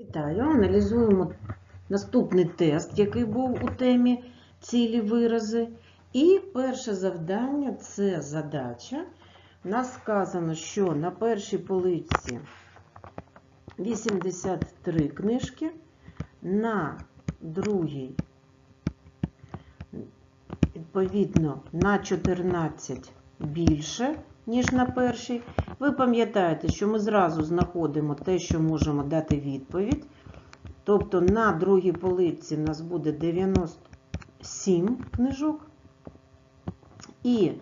Вітаю! Аналізуємо наступний тест, який був у темі цілі вирази. І перше завдання це задача. У нас сказано, що на першій поличці 83 книжки, на другій, відповідно, на 14 більше, ніж на першій. Ви пам'ятаєте, що ми зразу знаходимо те, що можемо дати відповідь. Тобто на другій полиці в нас буде 97 книжок. І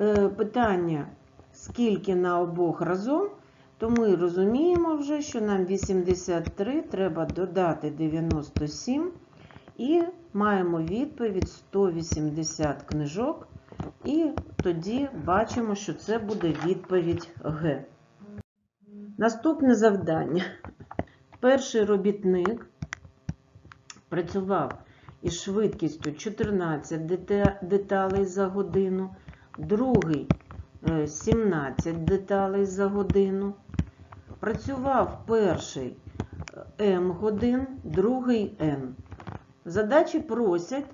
е, питання, скільки на обох разом, то ми розуміємо вже, що нам 83 треба додати 97 і маємо відповідь 180 книжок. І тоді бачимо, що це буде відповідь Г. Наступне завдання. Перший робітник працював із швидкістю 14 деталей за годину, другий е, 17 деталей за годину. Працював перший е, М годин, другий Н. Задачі просять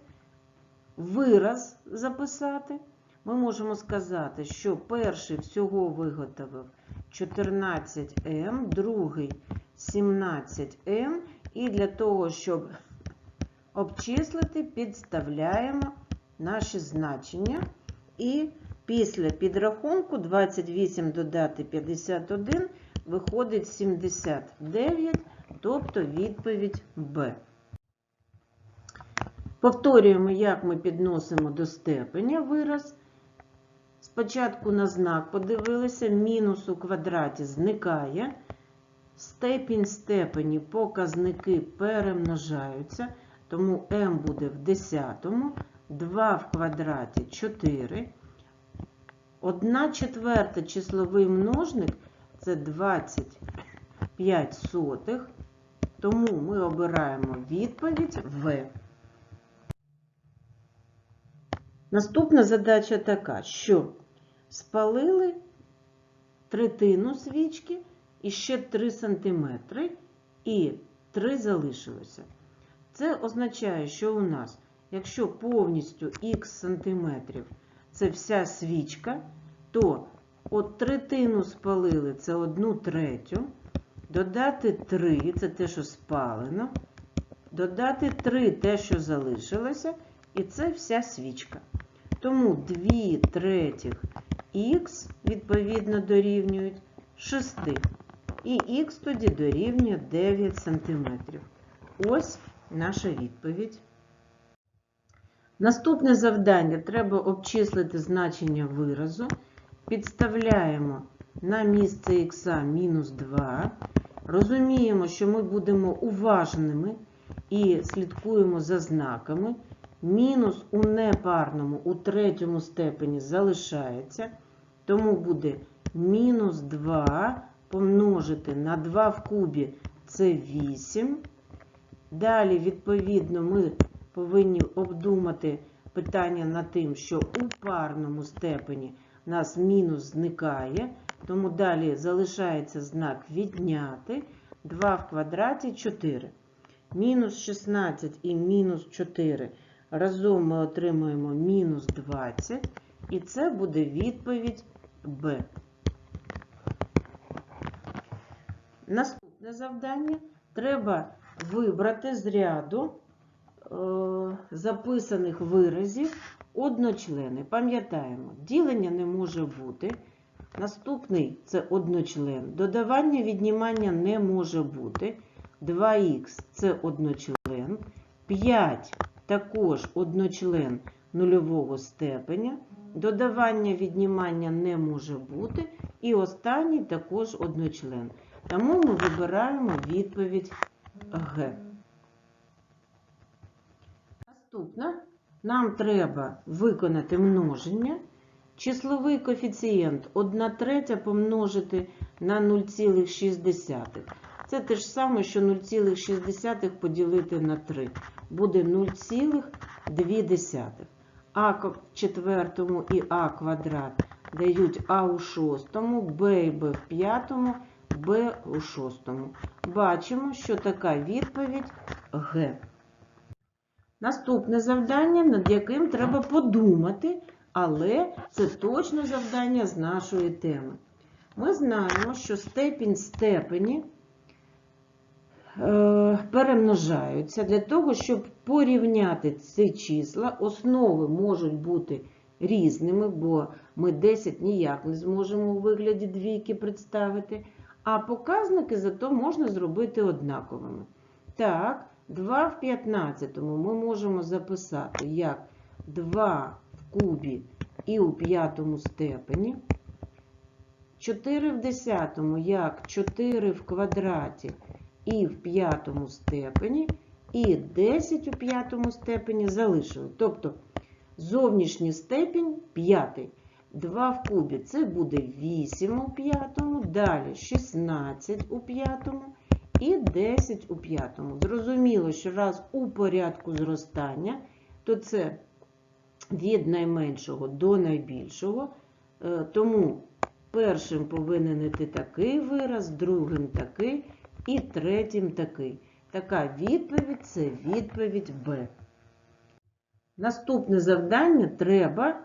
вираз записати. Ми можемо сказати, що перший всього виготовив 14М, другий 17М. І для того, щоб обчислити, підставляємо наші значення. І після підрахунку 28 додати 51 виходить 79, тобто відповідь Б. Повторюємо, як ми підносимо до степеня вираз. Спочатку на знак подивилися, мінус у квадраті зникає. Степінь степені показники перемножаються, тому m буде в десятому, 2 в квадраті 4. 1 четверта числовий множник це 25 сотих, тому ми обираємо відповідь В. Наступна задача така, що спалили третину свічки і ще 3 см, і 3 залишилося. Це означає, що у нас, якщо повністю х сантиметрів це вся свічка, то от третину спалили це 1 третю, додати 3 це те, що спалено, додати 3 те, що залишилося, і це вся свічка. Тому 2 третіх х відповідно дорівнюють 6. І х тоді дорівнює 9 см. Ось наша відповідь. Наступне завдання треба обчислити значення виразу. Підставляємо на місце х мінус 2. Розуміємо, що ми будемо уважними і слідкуємо за знаками. Мінус у непарному у третьому степені залишається, тому буде мінус 2 помножити на 2 в кубі це 8. Далі, відповідно, ми повинні обдумати питання над тим, що у парному степені у нас мінус зникає, тому далі залишається знак відняти 2 в квадраті 4. Мінус 16 і мінус 4 разом ми отримуємо мінус 20, і це буде відповідь Б. Наступне завдання треба вибрати з ряду е, записаних виразів одночлени. Пам'ятаємо, ділення не може бути. Наступний це одночлен. Додавання віднімання не може бути. 2х це одночлен. 5 також одночлен нульового степеня. Додавання віднімання не може бути. І останній також одночлен. Тому ми вибираємо відповідь Г. Наступне нам треба виконати множення. Числовий коефіцієнт 1 третя помножити на 0,6. Це те ж саме, що 0,6 поділити на 3. Буде 0,2. А в четвертому і А квадрат дають А у шостому, Б і Б в п'ятому b у шостому. Бачимо, що така відповідь Г. Наступне завдання, над яким треба подумати, але це точно завдання з нашої теми. Ми знаємо, що степінь степені перемножаються для того, щоб порівняти ці числа. Основи можуть бути різними, бо ми 10 ніяк не зможемо у вигляді двійки представити, а показники зато можна зробити однаковими. Так, 2 в 15 ми можемо записати як 2 в кубі і у п'ятому степені. 4 в 10 як 4 в квадраті і в п'ятому степені, і 10 у п'ятому степені залишили. Тобто зовнішній степінь п'ятий. 2 в кубі це буде 8 у п'ятому, далі 16 у п'ятому і 10 у п'ятому. Зрозуміло, що раз у порядку зростання, то це від найменшого до найбільшого. Е, Тому першим повинен йти такий вираз, другим такий і третім такий. Така відповідь це відповідь Б. Наступне завдання треба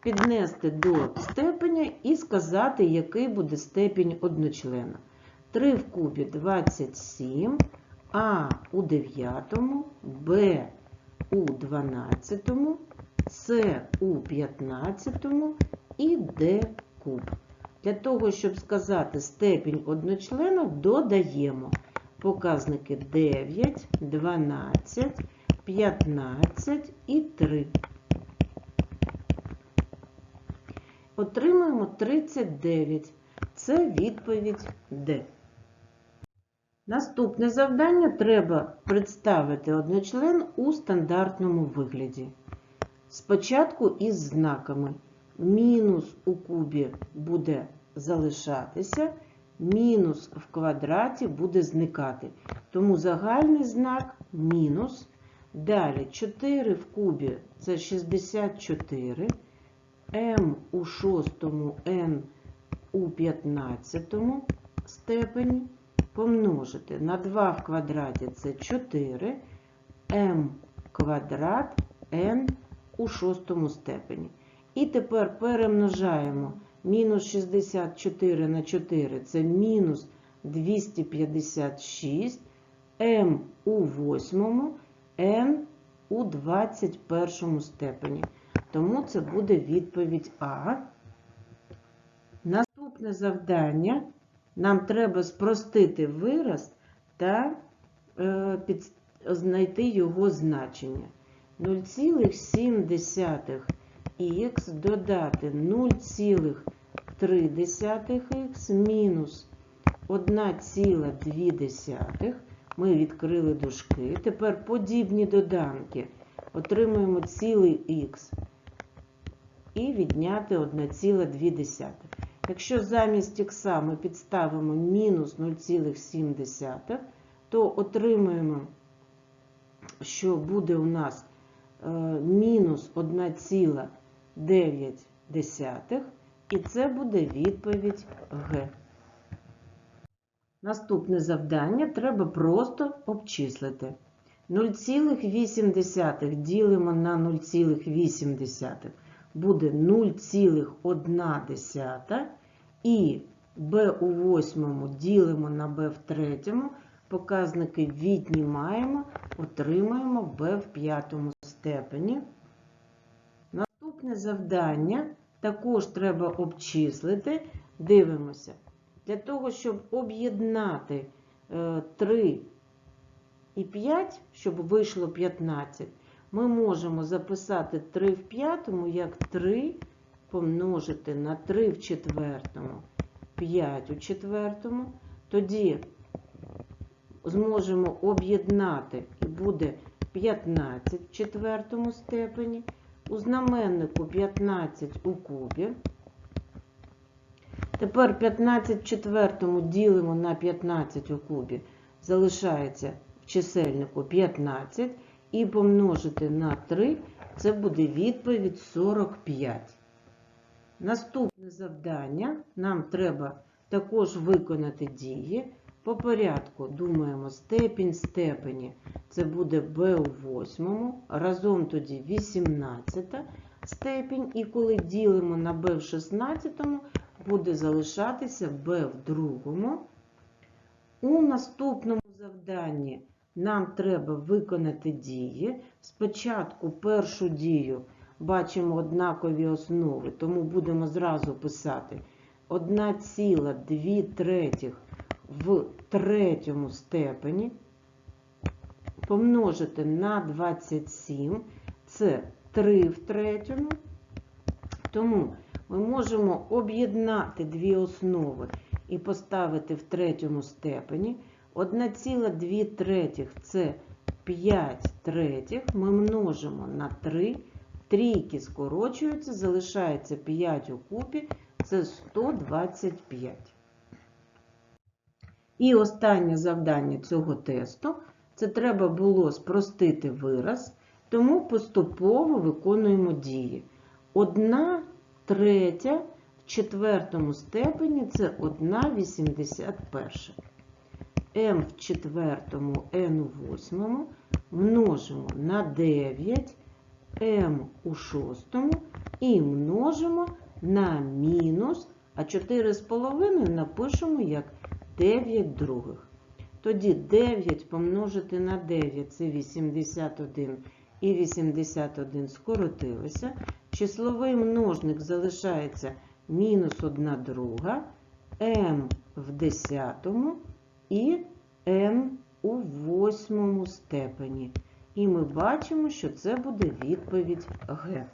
піднести до степеня і сказати, який буде степінь одночлена. 3 в кубі 27, А у 9, Б у 12, С у 15 і Д куб. Для того, щоб сказати степінь одночлена, додаємо показники 9, 12, 15 і 3. Отримуємо 39. Це відповідь Д. Наступне завдання треба представити одночлен у стандартному вигляді. Спочатку із знаками. Мінус у кубі буде залишатися, мінус в квадраті буде зникати. Тому загальний знак мінус. Далі 4 в кубі це 64, М у шостому, N у 15 степені помножити на 2 в квадраті це 4, m квадрат n у шостому степені. І тепер перемножаємо мінус 64 на 4 це мінус 256, m у восьмому, n у 21 степені. Тому це буде відповідь А. Наступне завдання. Нам треба спростити вираз та е, під, знайти його значення. 0,7х додати 0,3х мінус 1,2. Ми відкрили дужки. Тепер подібні доданки. Отримуємо цілий х і відняти 1,2. Якщо замість х ми підставимо мінус 0,7, то отримуємо, що буде у нас е, мінус 1,9, і це буде відповідь Г. Наступне завдання треба просто обчислити. 0,8 ділимо на 0,8 буде 0,1 і b у восьмому ділимо на b в третьому, показники віднімаємо, отримаємо b в п'ятому степені. Наступне завдання також треба обчислити. Дивимося. Для того, щоб об'єднати 3 і 5, щоб вийшло 15, ми можемо записати 3 в п'ятому як 3 помножити на 3 в четвертому, 5 у четвертому. Тоді зможемо об'єднати і буде 15 в четвертому степені. У знаменнику 15 у кубі. Тепер 15 в четвертому ділимо на 15 у кубі. Залишається в чисельнику 15 і помножити на 3, це буде відповідь 45. Наступне завдання нам треба також виконати дії. По порядку думаємо степінь степені. Це буде b у восьмому, разом тоді 18 степінь. І коли ділимо на b в 16, буде залишатися b в другому. У наступному завданні нам треба виконати дії. Спочатку першу дію бачимо однакові основи, тому будемо зразу писати 1,2 третіх в третьому степені помножити на 27, це 3 в третьому. Тому ми можемо об'єднати дві основи і поставити в третьому степені. 1,2 третіх це 5 третіх. Ми множимо на 3. Трійки скорочуються, залишається 5 у купі, це 125. І останнє завдання цього тесту це треба було спростити вираз, тому поступово виконуємо дії. 1 третя в четвертому степені це 1,81. m в четвертому, n у восьмому множимо на 9, m у шостому і множимо на мінус, а 4,5 напишемо як 9 других. Тоді 9 помножити на 9 це 81 і 81 скоротилося. Числовий множник залишається мінус 1 друга, m в десятому і n у восьмому степені. І ми бачимо, що це буде відповідь Г.